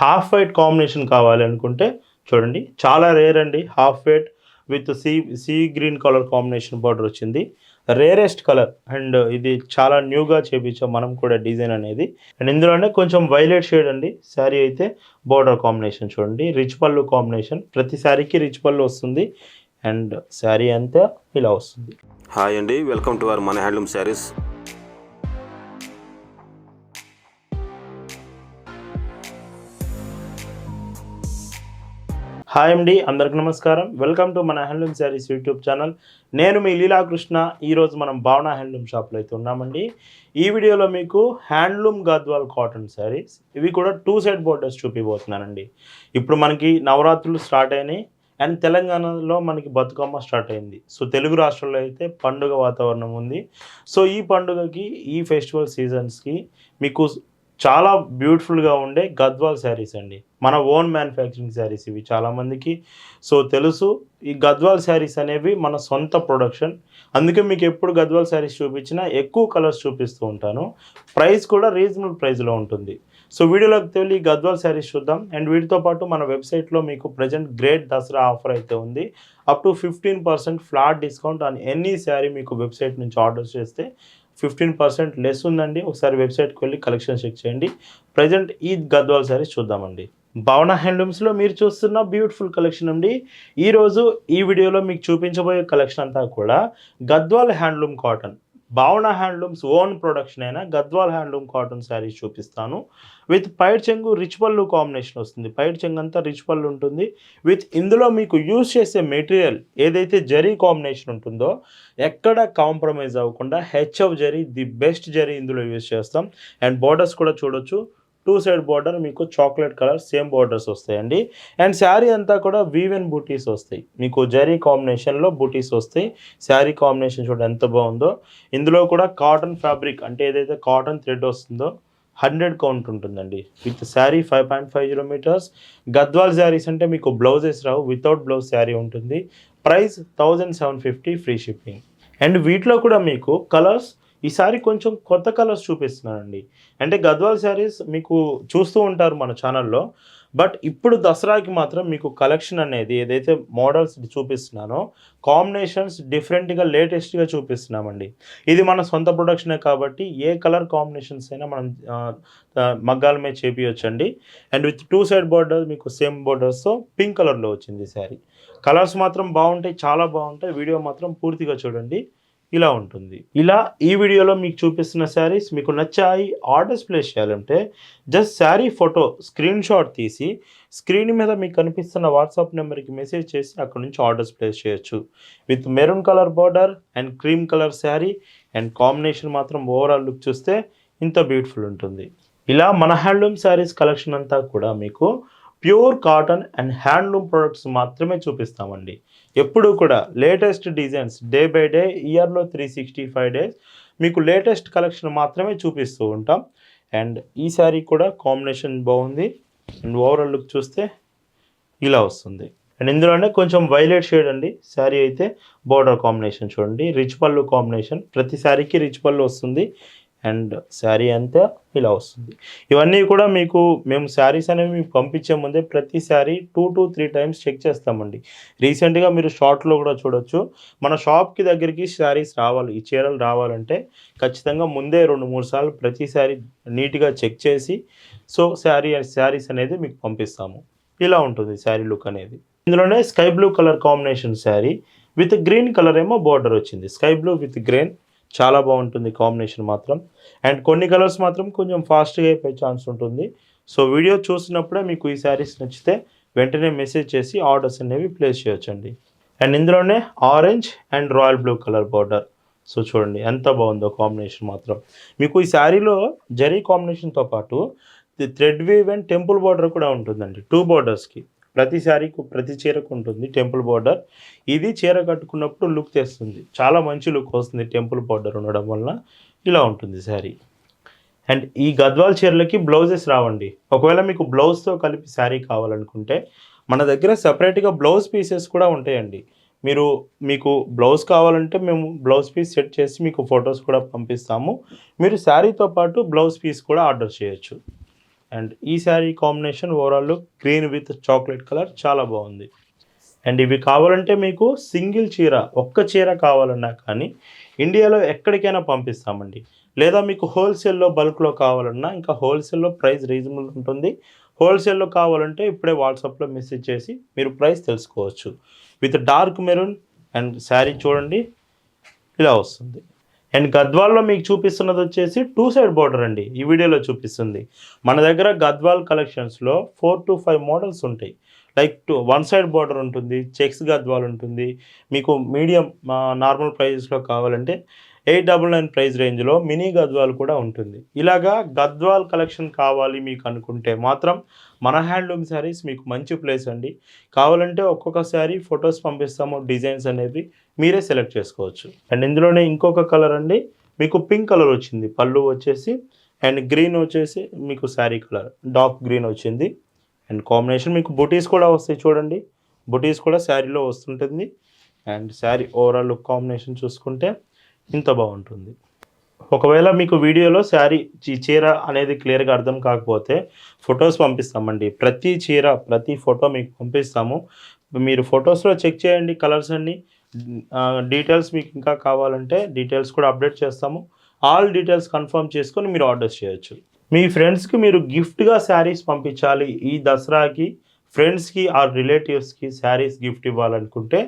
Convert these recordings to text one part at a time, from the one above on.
Half white combination కావాలి అనుకుంటే చూడండి. చాలా రేర్ అండి. Half white with sea sea green colour combination border వచ్చింది. రేరెస్ట్ కలర్ అండ్ ఇది చాలా న్యూగా చేపించాం. మనం కూడా డిజైన్ అనేది. అండ్ ఇందులోనే కొంచెం వైలెట్ షేడ్ అండి. శారీ అయితే బార్డర్ కాంబినేషన్ చూడండి. రిచ్ పళ్ళు కాంబినేషన్ ప్రతి శారీకి రిచ్ పళ్ళు వస్తుంది. అండ్ శారీ అంతా ఇలా వస్తుంది. హాయ్ అండి. వెల్కమ్ టు అవర్ మన హ్యాండ్లూమ్ శారీస్ హాయ్ అండి అందరికి నమస్కారం. వెల్కమ్ టు మన హ్యాండ్లూమ్ శారీస్ యూట్యూబ్ ఛానల్. నేను మీ లీలాకృష్ణ. ఈరోజు మనం భావన హ్యాండ్లూమ్ షాప్లో అయితే ఉన్నామండి. ఈ వీడియోలో మీకు హ్యాండ్లూమ్ గద్వాల్ కాటన్ శారీస్ ఇవి కూడా టూ సైడ్ బోర్డర్స్ చూపిపోతున్నానండి ఇప్పుడు మనకి నవరాత్రులు స్టార్ట్ అయినాయి. అండ్ తెలంగాణలో మనకి బతుకమ్మ స్టార్ట్ అయింది. సో తెలుగు రాష్ట్రాల్లో అయితే పండుగ వాతావరణం ఉంది. సో ఈ పండుగకి ఈ ఫెస్టివల్ సీజన్స్కి మీకు చాలా బ్యూటిఫుల్గా ఉండే గద్వాల్ శారీస్ అండి. మన ఓన్ మ్యానుఫ్యాక్చరింగ్ శారీస్ ఇవి చాలామందికి సో తెలుసు ఈ గద్వాల్ శారీస్ అనేవి మన సొంత ప్రొడక్షన్ అందుకే మీకు ఎప్పుడు గద్వాల్ శారీస్ చూపించినా ఎక్కువ కలర్స్ చూపిస్తూ ఉంటాను. ప్రైస్ కూడా రీజనబుల్ ప్రైస్లో ఉంటుంది. సో వీడియోలోకి వెళ్ళి గద్వాల్ శారీస్ చూద్దాం. అండ్ వీటితో పాటు మన వెబ్సైట్లో మీకు ప్రజెంట్ గ్రేట్ దసరా ఆఫర్ అయితే ఉంది. Up to fifteen percent flat discount on any saree మీకు వెబ్సైట్ నుంచి ఆర్డర్ చేస్తే ఫిఫ్టీన్ పర్సెంట్ లెస్ ఉందండి. ఒకసారి వెబ్సైట్కి వెళ్ళి కలెక్షన్ చెక్ చేయండి. ప్రజెంట్ ఈ గద్వాల్ శారీస్ చూద్దామండి. భవన హ్యాండ్లూమ్స్లో మీరు చూస్తున్న బ్యూటిఫుల్ కలెక్షన్ అండి. ఈరోజు ఈ వీడియోలో మీకు చూపించబోయే కలెక్షన్ అంతా కూడా Gadwal handloom cotton Bhavana handlooms own production అయిన గద్వాల్ హ్యాండ్లూమ్ కాటన్ శారీస్ చూపిస్తాను. విత్ పైడ్ చెంగు రిచ్ పళ్ళు కాంబినేషన్ వస్తుంది. పైడ్ చెంగు అంతా రిచ్ పళ్ళు ఉంటుంది. విత్ ఇందులో మీకు యూజ్ చేసే మెటీరియల్ ఏదైతే జరీ కాంబినేషన్ ఉంటుందో ఎక్కడ కాంప్రమైజ్ అవ్వకుండా HF zari the best zari ఇందులో యూజ్ చేస్తాం. అండ్ బోర్డర్స్ కూడా చూడొచ్చు. టూ సైడ్ బార్డర్ మీకు చాక్లెట్ కలర్ సేమ్ బార్డర్స్ వస్తాయండి. అండ్ శారీ అంతా కూడా వీవెన్ బూటీస్ వస్తాయి. మీకు జరీ కాంబినేషన్లో బూటీస్ వస్తాయి. శారీ కాంబినేషన్ చూడండి ఎంత బాగుందో. ఇందులో కూడా కాటన్ ఫ్యాబ్రిక్ అంటే ఏదైతే కాటన్ థ్రెడ్ వస్తుందో హండ్రెడ్ కౌంట్ ఉంటుందండి. With saree five point five zero metres. Gadwal sarees అంటే మీకు బ్లౌజెస్ రావు వితౌట్ బ్లౌజ్ శారీ ఉంటుంది. Price thousand seven fifty free shipping. And వీటిలో కూడా మీకు కలర్స్ ఈసారి కొంచెం కొత్త కలర్స్ చూపిస్తున్నానండి అంటే గద్వాల్ శారీస్ మీకు చూస్తూ ఉంటారు మన ఛానల్లో. బట్ ఇప్పుడు దసరాకి మాత్రం మీకు కలెక్షన్ అనేది ఏదైతే మోడల్స్ చూపిస్తున్నానో కాంబినేషన్స్ డిఫరెంట్గా లేటెస్ట్గా చూపిస్తున్నామండి. ఇది మన సొంత ప్రొడక్షనే కాబట్టి ఏ కలర్ కాంబినేషన్స్ అయినా మనం మగ్గాల మీద చేపించండి and with two side border మీకు సేమ్ బోర్డర్స్తో పింక్ కలర్లో వచ్చింది శారీ కలర్స్ మాత్రం బాగుంటాయి చాలా బాగుంటాయి. వీడియో మాత్రం పూర్తిగా చూడండి. ఇలా ఉంటుంది. ఇలా ఈ వీడియోలో మీకు చూపిస్తున్న శారీస్ మీకు నచ్చాయి ఆర్డర్స్ ప్లేస్ చేయాలంటే just saree photo screenshot తీసి స్క్రీన్ మీద మీకు కనిపిస్తున్న వాట్సాప్ నెంబర్కి మెసేజ్ చేసి అక్కడ నుంచి ఆర్డర్స్ ప్లేస్ చేయొచ్చు. With maroon colour border and cream colour saree and combination మాత్రం ఓవరాల్ లుక్ చూస్తే ఇంత బ్యూటిఫుల్ ఉంటుంది. ఇలా మన హ్యాండ్లూమ్ శారీస్ కలెక్షన్ అంతా కూడా మీకు pure cotton and handloom products మాత్రమే చూపిస్తామండి. ఎప్పుడు కూడా latest designs day by day ఇయర్లో త్రీ సిక్స్టీ ఫైవ్ డేస్ మీకు లేటెస్ట్ కలెక్షన్ మాత్రమే చూపిస్తూ ఉంటాం. అండ్ ఈ శారీ కూడా కాంబినేషన్ బాగుంది. అండ్ ఓవరాల్ లుక్ చూస్తే ఇలా వస్తుంది. అండ్ ఇందులోనే కొంచెం వైలెట్ షేడ్ అండి. శారీ అయితే బార్డర్ కాంబినేషన్ చూడండి. రిచ్ పళ్ళు కాంబినేషన్ ప్రతి శారీకి రిచ్ పళ్ళు వస్తుంది. అండ్ శారీ అంతా ఇలా వస్తుంది. ఇవన్నీ కూడా మీకు మేము శారీస్ అనేవి మీకు పంపించే ముందే ప్రతి saree two to three times check చేస్తామండి. రీసెంట్గా మీరు షార్ట్లో కూడా చూడొచ్చు. మన షాప్కి దగ్గరికి శారీస్ రావాలి ఈ చీరలు రావాలంటే ఖచ్చితంగా ముందే రెండు మూడు సార్లు ప్రతి శారీ నీట్గా చెక్ చేసి సో శారీ శారీస్ అనేది మీకు పంపిస్తాము. ఇలా ఉంటుంది శారీ లుక్ అనేది. ఇందులోనే sky blue colour combination saree with green colour ఏమో బార్డర్ వచ్చింది. స్కై బ్లూ విత్ గ్రీన్ చాలా బాగుంటుంది కాంబినేషన్ మాత్రం. అండ్ కొన్ని కలర్స్ మాత్రం కొంచెం ఫాస్ట్గా అయిపోయే ఛాన్స్ ఉంటుంది. సో వీడియో చూసినప్పుడే మీకు ఈ శారీస్ నచ్చితే వెంటనే మెసేజ్ చేసి ఆర్డర్స్ అనేవి ప్లేస్ చేయొచ్చండి. అండ్ ఇందులోనే orange and royal blue colour border. So చూడండి ఎంత బాగుందో కాంబినేషన్ మాత్రం. మీకు ఈ శారీలో జరీ కాంబినేషన్తో పాటు thread weave and temple border కూడా ఉంటుందండి. టూ బార్డర్స్కి. ప్రతి శారీకు ప్రతి చీరకు ఉంటుంది టెంపుల్ బార్డర్. ఇది చీర కట్టుకున్నప్పుడు లుక్ తెస్తుంది. చాలా మంచి లుక్ వస్తుంది టెంపుల్ బార్డర్ ఉండడం వలన. ఇలా ఉంటుంది శారీ. అండ్ ఈ గద్వాల్ చీరలకి బ్లౌజెస్ రావండి. ఒకవేళ మీకు బ్లౌజ్తో కలిపి శారీ కావాలనుకుంటే మన దగ్గర సపరేట్గా బ్లౌజ్ పీసెస్ కూడా ఉంటాయండి. మీరు మీకు బ్లౌజ్ కావాలంటే మేము బ్లౌజ్ పీస్ సెట్ చేసి మీకు ఫొటోస్ కూడా పంపిస్తాము. మీరు శారీతో పాటు బ్లౌజ్ పీస్ కూడా ఆర్డర్ చేయొచ్చు. అండ్ ఈ saree combination overall green with chocolate colour చాలా బాగుంది. అండ్ ఇవి కావాలంటే మీకు సింగిల్ చీర ఒక్క చీర కావాలన్నా కానీ ఇండియాలో ఎక్కడికైనా పంపిస్తామండి. లేదా మీకు హోల్సేల్లో బల్క్లో కావాలన్నా ఇంకా హోల్సేల్లో ప్రైస్ రీజనబుల్ ఉంటుంది. హోల్సేల్లో కావాలంటే ఇప్పుడే వాట్సాప్లో మెసేజ్ చేసి మీరు ప్రైస్ తెలుసుకోవచ్చు. With dark maroon and saree చూడండి ఇలా వస్తుంది. అండ్ గద్వాల్లో మీకు చూపిస్తున్నది వచ్చేసి టూ సైడ్ బార్డర్ అండి. ఈ వీడియోలో చూపిస్తుంది. మన దగ్గర గద్వాల్ కలెక్షన్స్లో ఫోర్ టు ఫైవ్ మోడల్స్ ఉంటాయి. Like two one side border ఉంటుంది చెక్స్ గద్వాల్ ఉంటుంది. మీకు మీడియం నార్మల్ ప్రైజెస్లో కావాలంటే ఎయిట్ డబల్ నైన్ ప్రైస్ రేంజ్లో మినీ గద్వాల్ కూడా ఉంటుంది. ఇలాగా గద్వాల్ కలెక్షన్ కావాలి మీకు అనుకుంటే మాత్రం మన హ్యాండ్లూమ్ శారీస్ మీకు మంచి ప్లేస్ అండి. కావాలంటే ఒక్కొక్క శారీ ఫొటోస్ పంపిస్తాము డిజైన్స్ అనేవి మీరే సెలెక్ట్ చేసుకోవచ్చు. అండ్ ఇందులోనే ఇంకొక కలర్ అండి మీకు పింక్ కలర్ వచ్చింది పళ్ళు వచ్చేసి అండ్ గ్రీన్ వచ్చేసి మీకు శారీ కలర్ డార్క్ గ్రీన్ వచ్చింది. అండ్ కాంబినేషన్ మీకు బుటీస్ కూడా వస్తాయి చూడండి బుటీస్ కూడా శారీలో వస్తుంటుంది. And saree overall look combination చూసుకుంటే ఇంత బాగుంటుంది. ఒకవేళ మీకు వీడియోలో శారీ ఈ చీర అనేది క్లియర్గా అర్థం కాకపోతే ఫొటోస్ పంపిస్తామండి. ప్రతి చీర ప్రతి ఫోటో మీకు పంపిస్తాము. మీరు ఫొటోస్లో చెక్ చేయండి కలర్స్ అన్ని. డీటెయిల్స్ మీకు ఇంకా కావాలంటే డీటెయిల్స్ కూడా అప్డేట్ చేస్తాము. ఆల్ డీటెయిల్స్ కన్ఫర్మ్ చేసుకొని మీరు ఆర్డర్స్ చేయొచ్చు. మీ ఫ్రెండ్స్కి మీరు గిఫ్ట్గా శారీస్ పంపించాలి ఈ దసరాకి. ఫ్రెండ్స్కి ఆర్ రిలేటివ్స్కి శారీస్ గిఫ్ట్ ఇవ్వాలనుకుంటే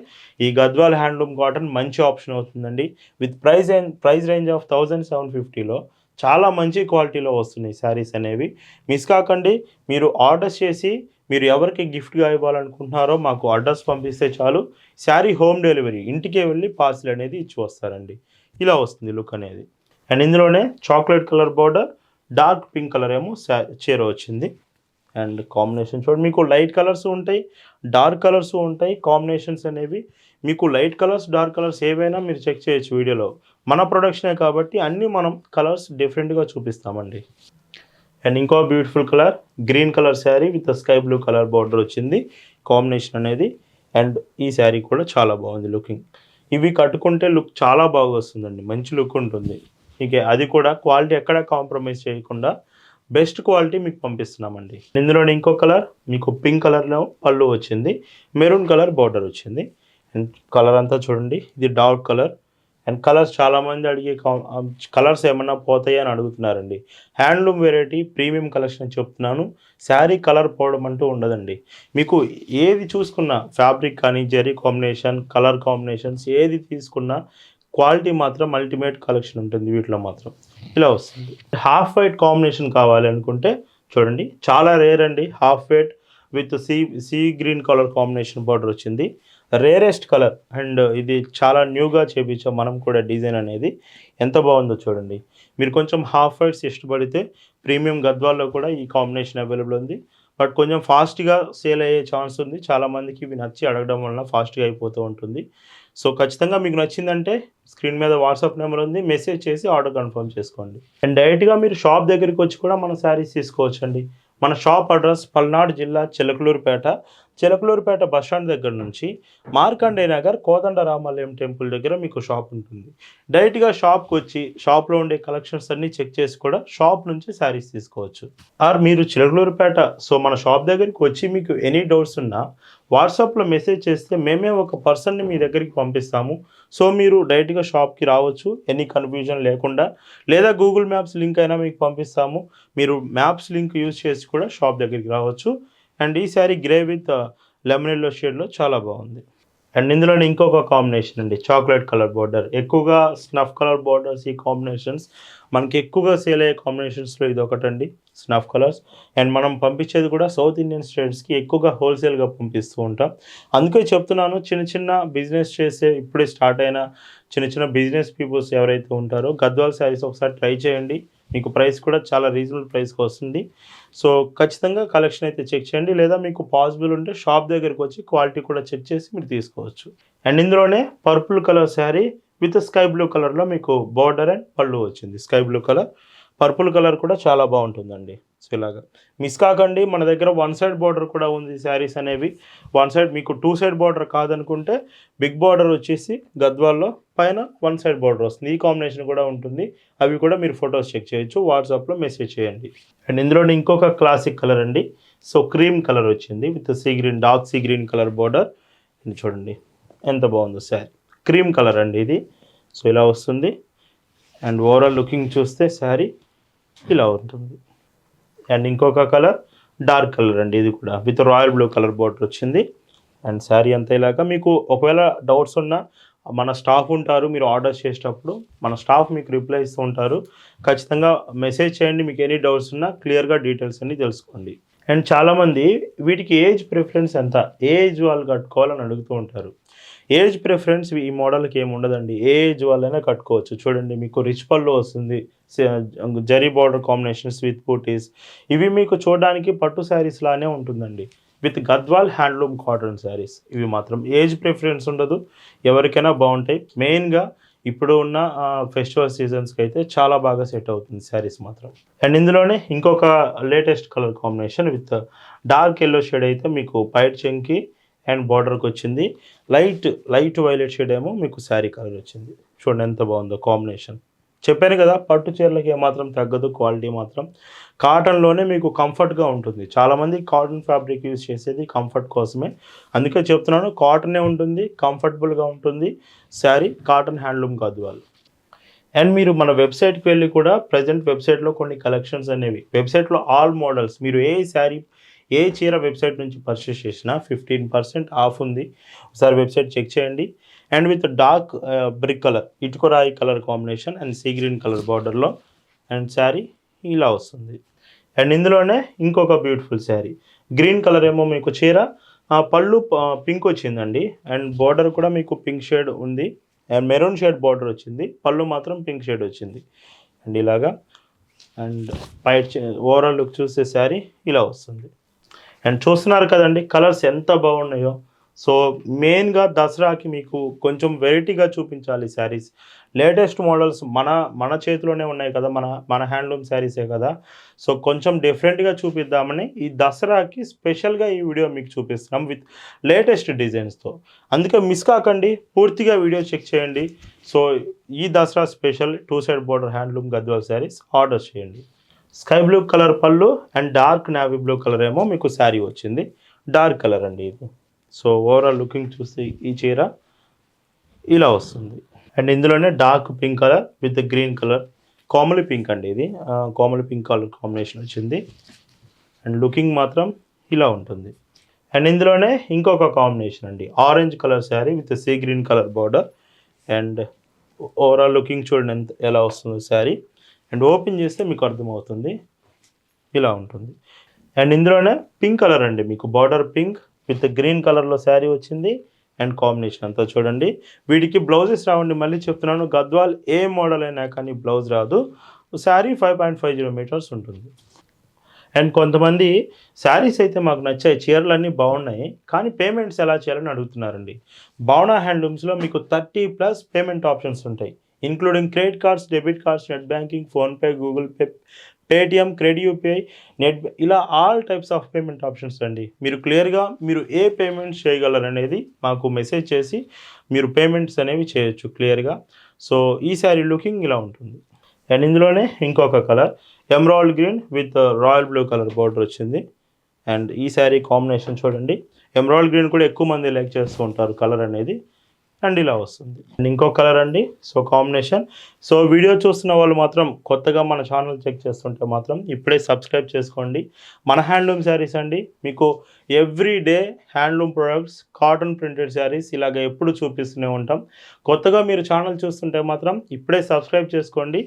ఈ గద్వాల్ హ్యాండ్లూమ్ కాటన్ మంచి ఆప్షన్ అవుతుందండి. With price price range of thousand seven ఫిఫ్టీలో చాలా మంచి క్వాలిటీలో వస్తున్నాయి శారీస్ అనేవి. మిస్ కాకండి మీరు ఆర్డర్స్ చేసి మీరు ఎవరికి గిఫ్ట్గా ఇవ్వాలనుకుంటున్నారో మాకు అడ్రస్ పంపిస్తే చాలు. శారీ హోమ్ డెలివరీ ఇంటికే వెళ్ళి పార్సిల్ అనేది ఇచ్చి వస్తారండి. ఇలా వస్తుంది లుక్ అనేది. అండ్ ఇందులోనే chocolate colour border dark pink colour ఏమో చీర వచ్చింది. అండ్ కాంబినేషన్ చూడండి మీకు లైట్ కలర్స్ ఉంటాయి డార్క్ కలర్స్ ఉంటాయి కాంబినేషన్స్ అనేవి. మీకు లైట్ కలర్స్ డార్క్ కలర్స్ ఏవైనా మీరు చెక్ చేయొచ్చు వీడియోలో. మన ప్రొడక్షనే కాబట్టి అన్నీ మనం కలర్స్ డిఫరెంట్గా చూపిస్తామండి. అండ్ ఇంకో beautiful colour green colour saree with sky blue colour border వచ్చింది. కాంబినేషన్ అనేది. అండ్ ఈ శారీ కూడా చాలా బాగుంది లుకింగ్. ఇవి కట్టుకుంటే లుక్ చాలా బాగా వస్తుందండి. మంచి లుక్ ఉంటుంది. ఇక అది కూడా క్వాలిటీ ఎక్కడ కాంప్రమైజ్ చేయకుండా బెస్ట్ క్వాలిటీ మీకు పంపిస్తున్నామండి. ఇందులో ఇంకో కలర్ మీకు పింక్ కలర్లో పళ్ళు వచ్చింది మెరూన్ కలర్ బార్డర్ వచ్చింది. అండ్ కలర్ అంతా చూడండి ఇది డార్క్ కలర్. అండ్ కలర్స్ చాలామంది అడిగే కలర్స్ ఏమన్నా పోతాయి అని అడుగుతున్నారండి. హ్యాండ్లూమ్ వెరైటీ ప్రీమియం కలెక్షన్ చెప్తున్నాను. శారీ కలర్ పోవడం అంటూ ఉండదండి. మీకు ఏది చూసుకున్నా ఫ్యాబ్రిక్ కానీ జరీ కాంబినేషన్ కలర్ కాంబినేషన్స్ ఏది తీసుకున్నా క్వాలిటీ మాత్రం అల్టిమేట్ కలెక్షన్ ఉంటుంది వీటిలో మాత్రం. ఇలా వస్తుంది. హాఫ్ వైట్ కాంబినేషన్ కావాలి అనుకుంటే చూడండి చాలా రేర్ అండి. Half white with sea sea green colour combination border వచ్చింది. రేరెస్ట్ కలర్ అండ్ ఇది చాలా న్యూగా చేపించాం మనం కూడా డిజైన్ అనేది. ఎంత బాగుందో చూడండి. మీరు కొంచెం హాఫ్ వైట్స్ ఇష్టపడితే ప్రీమియం గద్వాల్లో కూడా ఈ కాంబినేషన్ అవైలబుల్ ఉంది. బట్ కొంచెం ఫాస్ట్గా సేల్ అయ్యే ఛాన్స్ ఉంది. చాలామందికి ఇవి నచ్చి అడగడం వలన ఫాస్ట్గా అయిపోతూ ఉంటుంది. సో ఖచ్చితంగా మీకు నచ్చిందంటే స్క్రీన్ మీద వాట్సాప్ నెంబర్ ఉంది మెసేజ్ చేసి ఆర్డర్ కన్ఫర్మ్ చేసుకోండి. అండ్ డైరెక్ట్గా మీరు షాప్ దగ్గరికి వచ్చి కూడా మన శారీస్ తీసుకోవచ్చండి. మన షాప్ అడ్రస్ పల్నాడు జిల్లా చిలకలూరుపేట చిలకలూరుపేట బస్ స్టాండ్ దగ్గర నుంచి మార్కండే నగర్ కోదండ రామాలయం టెంపుల్ దగ్గర మీకు షాప్ ఉంటుంది. డైరెక్ట్గా షాప్కి వచ్చి షాప్లో ఉండే కలెక్షన్స్ అన్నీ చెక్ చేసి కూడా షాప్ నుంచి శారీస్ తీసుకోవచ్చు. ఆర్ మీరు చిలకలూరుపేట సో మన షాప్ దగ్గరికి వచ్చి మీకు ఎనీ డౌట్స్ ఉన్నా వాట్సాప్లో మెసేజ్ చేస్తే మేమే ఒక పర్సన్ని మీ దగ్గరికి పంపిస్తాము. సో మీరు డైరెక్ట్గా షాప్కి రావచ్చు ఎనీ కన్ఫ్యూజన్ లేకుండా. లేదా గూగుల్ మ్యాప్స్ లింక్ అయినా మీకు పంపిస్తాము. మీరు మ్యాప్స్ లింక్ యూజ్ చేసి కూడా షాప్ దగ్గరికి రావచ్చు. అండ్ ఈ saree grey with lemon yellow షేడ్లో చాలా బాగుంది. అండ్ ఇందులో ఇంకొక కాంబినేషన్ అండి చాక్లెట్ కలర్ బార్డర్ ఎక్కువగా స్నఫ్ కలర్ బార్డర్స్ ఈ కాంబినేషన్స్ మనకి ఎక్కువగా సేల్ అయ్యే కాంబినేషన్స్లో ఇది ఒకటండి స్నఫ్ కలర్స్ అండ్ మనం పంపించేది కూడా సౌత్ ఇండియన్ స్టేట్స్కి ఎక్కువగా హోల్సేల్గా పంపిస్తూ ఉంటాం. అందుకే చెప్తున్నాను చిన్న చిన్న బిజినెస్ చేసే ఇప్పుడే స్టార్ట్ అయిన చిన్న చిన్న బిజినెస్ పీపుల్స్ ఎవరైతే ఉంటారో గద్వాల్ శారీస్ ఒకసారి ట్రై చేయండి. మీకు ప్రైస్ కూడా చాలా రీజనబుల్ ప్రైస్కి వస్తుంది. సో ఖచ్చితంగా కలెక్షన్ అయితే చెక్ చేయండి. లేదా మీకు పాసిబుల్ ఉంటే షాప్ దగ్గరికి వచ్చి క్వాలిటీ కూడా చెక్ చేసి మీరు తీసుకోవచ్చు. అండ్ ఇందులోనే purple colour saree with sky blue కలర్లో మీకు బార్డర్ అండ్ పళ్ళు వచ్చింది. Sky blue colour. Purple colour కూడా చాలా బాగుంటుందండి. సో ఇలాగా. మిస్ కాకండి మన దగ్గర వన్ సైడ్ బార్డర్ కూడా ఉంది శారీస్ అనేవి. వన్ సైడ్ మీకు టూ సైడ్ బార్డర్ కాదనుకుంటే బిగ్ బార్డర్ వచ్చేసి గద్వాల్లో పైన వన్ సైడ్ బార్డర్ వస్తుంది. ఈ కాంబినేషన్ కూడా ఉంటుంది. అవి కూడా మీరు ఫొటోస్ చెక్ చేయొచ్చు. వాట్సాప్లో మెసేజ్ చేయండి. అండ్ ఇందులోనే ఇంకొక క్లాసిక్ కలర్ అండి. సో క్రీమ్ కలర్ వచ్చింది with sea green dark sea green colour border. చూడండి. ఎంత బాగుందో శారీ. క్రీమ్ కలర్ అండి ఇది. సో ఇలా వస్తుంది. అండ్ ఓవరాల్ లుకింగ్ చూస్తే శారీ ఇలా ఉంటుంది. అండ్ ఇంకొక కలర్ డార్క్ కలర్ అండి ఇది కూడా. With royal blue colour border వచ్చింది. అండ్ శారీ అంతా ఇలాగా మీకు ఒకవేళ డౌట్స్ ఉన్నా మన స్టాఫ్ ఉంటారు మీరు ఆర్డర్ చేసేటప్పుడు మన స్టాఫ్ మీకు రిప్లై ఇస్తూ ఉంటారు. ఖచ్చితంగా మెసేజ్ చేయండి మీకు ఎనీ డౌట్స్ ఉన్నా క్లియర్గా డీటెయిల్స్ అన్ని తెలుసుకోండి. అండ్ చాలామంది వీటికి ఏజ్ ప్రిఫరెన్స్ ఎంత? ఏజ్ వాళ్ళు కట్టుకోవాలని అడుగుతూ ఉంటారు. ఏజ్ ప్రిఫరెన్స్ ఈ మోడల్కి ఏమి ఉండదండి. ఏ ఏజ్ వాళ్ళైనా కట్టుకోవచ్చు. చూడండి మీకు రిచ్ పళ్ళు వస్తుంది. Zari border combinations with butis. ఇవి మీకు చూడడానికి పట్టు శారీస్ లానే ఉంటుందండి. With Gadwal handloom cotton sarees. ఇవి మాత్రం ఏజ్ ప్రిఫరెన్స్ ఉండదు. ఎవరికైనా బాగుంటాయి. మెయిన్గా ఇప్పుడు ఉన్న ఫెస్టివల్ సీజన్స్కి అయితే చాలా బాగా సెట్ అవుతుంది శారీస్ మాత్రం. అండ్ ఇందులోనే ఇంకొక latest colour combination with dark yellow shade అయితే మీకు పైట్ చెంకి అండ్ బార్డర్కి వచ్చింది. లైట్ లైట్ వైలెట్ షేడ్ ఏమో మీకు శారీ కలర్ వచ్చింది. చూడండి ఎంత బాగుందో కాంబినేషన్ చెప్పాను కదా పట్టు చీరలకి ఏమాత్రం తగ్గదు క్వాలిటీ మాత్రం. కాటన్లోనే మీకు కంఫర్ట్గా ఉంటుంది. చాలామంది కాటన్ ఫ్యాబ్రిక్ యూజ్ చేసేది కంఫర్ట్ కోసమే. అందుకే చెప్తున్నాను కాటనే ఉంటుంది కంఫర్టబుల్గా ఉంటుంది. శారీ కాటన్ హ్యాండ్లూమ్ కాదు వాళ్ళు. అండ్ మీరు మన వెబ్సైట్కి వెళ్ళి కూడా ప్రజెంట్ వెబ్సైట్లో కొన్ని కలెక్షన్స్ అనేవి. వెబ్సైట్లో ఆల్ మోడల్స్ మీరు ఏ శారీ ఏ చీర వెబ్సైట్ నుంచి పర్చేస్ చేసినా ఫిఫ్టీన్ పర్సెంట్ ఆఫ్ ఉంది. ఒకసారి వెబ్సైట్ చెక్ చేయండి. And with dark brick colour ఇటుకరాయి colour combination and sea green colour బార్డర్లో అండ్ శారీ ఇలా వస్తుంది. అండ్ ఇందులోనే ఇంకొక బ్యూటిఫుల్ శారీ. గ్రీన్ కలర్ ఏమో మీకు చీర పళ్ళు పింక్ వచ్చిందండి. అండ్ బార్డర్ కూడా మీకు పింక్ షేడ్ ఉంది. అండ్ మెరూన్ షేడ్ బార్డర్ వచ్చింది. పళ్ళు మాత్రం పింక్ షేడ్ వచ్చింది. అండ్ ఇలాగా అండ్ పై ఓవరాల్ లుక్ చూసే శారీ ఇలా వస్తుంది. అండ్ చూస్తున్నారు కదండి కలర్స్ ఎంత బాగున్నాయో. సో మెయిన్గా దసరాకి మీకు కొంచెం వెరైటీగా చూపించాలి శారీస్ లేటెస్ట్ మోడల్స్ మన మన చేతిలోనే ఉన్నాయి కదా మన మన హ్యాండ్లూమ్ శారీసే కదా. సో కొంచెం డిఫరెంట్గా చూపిద్దామని ఈ దసరాకి స్పెషల్గా ఈ వీడియో మీకు చూపిస్తున్నాం విత్ లేటెస్ట్ డిజైన్స్తో అందుకే మిస్ కాకండి పూర్తిగా వీడియో చెక్ చేయండి. సో ఈ Dasara special two side border handloom Gadwal sarees order చేయండి. స్కై బ్లూ కలర్ పళ్ళు and dark navy blue colour ఏమో మీకు శారీ వచ్చింది. డార్క్ కలర్ అండి ఇది. సో ఓవరాల్ లుకింగ్ చూస్తే ఈ చీర ఇలా వస్తుంది. అండ్ ఇందులోనే dark pink colour with green colour. Kamali pink అండి ఇది. ఆ, కోమలి పింక్ కలర్ కాంబినేషన్ వచ్చింది. అండ్ లుకింగ్ మాత్రం ఇలా ఉంటుంది. అండ్ ఇందులోనే ఇంకొక కాంబినేషన్ అండి. Orange colour saree with sea green colour border. And overall looking చూడండి ఎంత ఎలా వస్తుందో శారీ. అండ్ ఓపెన్ చేస్తే మీకు అర్థమవుతుంది. ఇలా ఉంటుంది. అండ్ ఇందులోనే పింక్ కలర్ అండి. మీకు బార్డర్ పింక్ విత్ గ్రీన్ కలర్లో శారీ వచ్చింది. అండ్ కాంబినేషన్ అంతా చూడండి. వీటికి బ్లౌజెస్ రావండి. మళ్ళీ చెప్తున్నాను గద్వాల్ ఏ మోడల్ అయినా కానీ బ్లౌజ్ రాదు. Saree five point five zero metres ఉంటుంది. అండ్ కొంతమంది శారీస్ అయితే మాకు నచ్చాయి. చీరలు అన్నీ బాగున్నాయి. కానీ పేమెంట్స్ ఎలా చేయాలని అడుగుతున్నారండి. భావన హ్యాండ్లూమ్స్లో మీకు థర్టీ ప్లస్ పేమెంట్ ఆప్షన్స్ ఉంటాయి. Including credit cards debit cards net banking PhonePe Google Pay Paytm credit UPI net ఇలా all types of payment options అండి. మీరు క్లియర్గా మీరు ఏ పేమెంట్స్ చేయగలరనేది మాకు మెసేజ్ చేసి మీరు పేమెంట్స్ అనేవి చేయొచ్చు క్లియర్గా సో ఈ శారీ లుకింగ్ ఇలా ఉంటుంది. అండ్ ఇందులోనే ఇంకొక colour emerald green with royal blue colour border వచ్చింది. అండ్ ఈ శారీ కాంబినేషన్ చూడండి. ఎమరాల్డ్ గ్రీన్ కూడా ఎక్కువ మంది లైక్ చేస్తూ ఉంటారు కలర్ అనేది. అండ్ ఇలా వస్తుంది. అండ్ ఇంకో కలర్ అండి. So combination. సో వీడియో చూస్తున్న వాళ్ళు మాత్రం కొత్తగా మన ఛానల్ చెక్ చేస్తుంటే మాత్రం ఇప్పుడే సబ్స్క్రైబ్ చేసుకోండి. మన హ్యాండ్లూమ్ శారీస్ అండి. మీకు every day handloom products cotton printed sarees ఇలాగ ఎప్పుడు చూపిస్తూనే ఉంటాం. కొత్తగా మీరు ఛానల్ చూస్తుంటే మాత్రం ఇప్పుడే సబ్స్క్రైబ్ చేసుకోండి.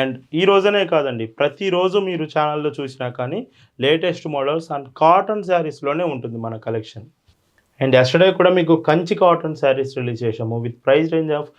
అండ్ ఈ రోజునే కాదండి ప్రతిరోజు మీరు ఛానల్లో చూసినా కానీ లేటెస్ట్ మోడల్స్ అండ్ కాటన్ శారీస్లోనే ఉంటుంది మన కలెక్షన్. అండ్ ఎస్టర్డే కూడా మీకు కంచి కాటన్ శారీస్ రిలీజ్ చేశాము with price range of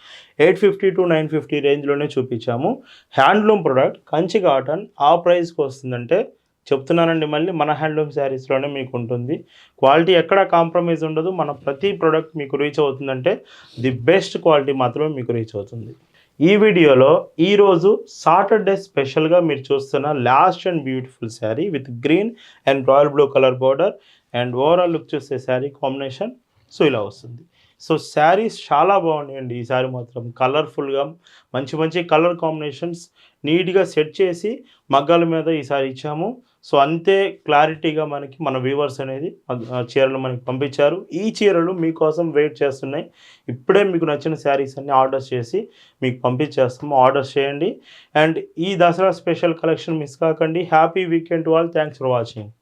eight fifty to nine fifty రేంజ్లోనే చూపించాము హ్యాండ్లూమ్ ప్రోడక్ట్ కంచి కాటన్ ఆ ప్రైస్కి వస్తుందంటే చెప్తున్నానండి మళ్ళీ మన హ్యాండ్లూమ్ శారీస్లోనే మీకు ఉంటుంది. క్వాలిటీ ఎక్కడ కాంప్రమైజ్ ఉండదు మన ప్రతి ప్రోడక్ట్ మీకు రీచ్ అవుతుందంటే ది బెస్ట్ క్వాలిటీ మాత్రమే మీకు రీచ్ అవుతుంది. ఈ వీడియోలో ఈరోజు సాటర్డే స్పెషల్గా మీరు చూస్తున్న last and beautiful saree with green and royal blue colour border and overall look చూసే శారీ కాంబినేషన్. సో ఇలా వస్తుంది. సో శారీస్ చాలా బాగున్నాయండి. ఈ మాత్రం కలర్ఫుల్గా మంచి మంచి కలర్ కాంబినేషన్స్ నీట్గా సెట్ చేసి మగ్గాల మీద ఈ ఇచ్చాము. సో అంతే క్లారిటీగా మనకి మన వ్యూవర్స్ అనేది ఆ చీరలు మనకి పంపించారు. ఈ చీరలు మీకోసం వెయిట్ చేస్తున్నాయి. ఇప్పుడే మీకు నచ్చిన శారీస్ అన్ని ఆర్డర్స్ చేసి మీకు పంపించేస్తాము. ఆర్డర్స్ చేయండి. అండ్ ఈ దసరా స్పెషల్ కలెక్షన్ మిస్ కాకండి. Happy weekend to all. Thanks for watching.